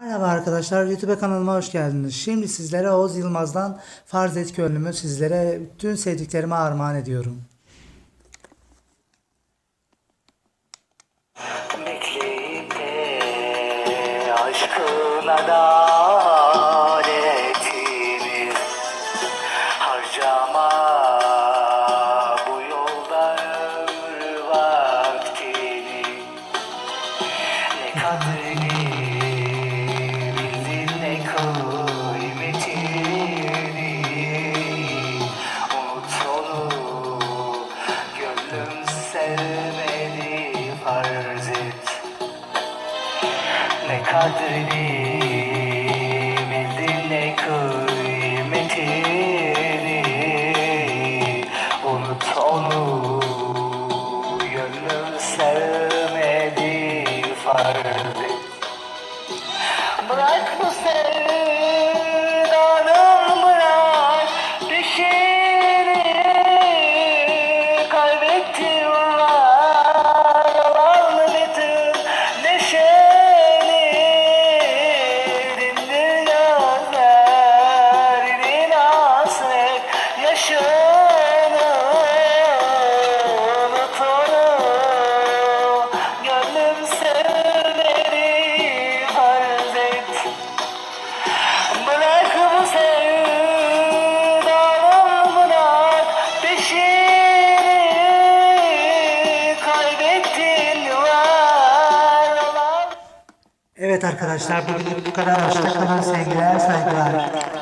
Merhaba arkadaşlar, YouTube kanalıma hoş geldiniz. Şimdi sizlere Oğuz Yılmaz'dan Farz Et Gönlümü sizlere tüm sevdiklerime armağan ediyorum. Bekleyip farz et ne kadrini bildin ne kıymetini Unut onu. Gönlüm sevmedi farz et Bırak bu sevdanın Evet arkadaşlar, bugün bu kadar. Hoşçakalın, sevgiler, saygılar.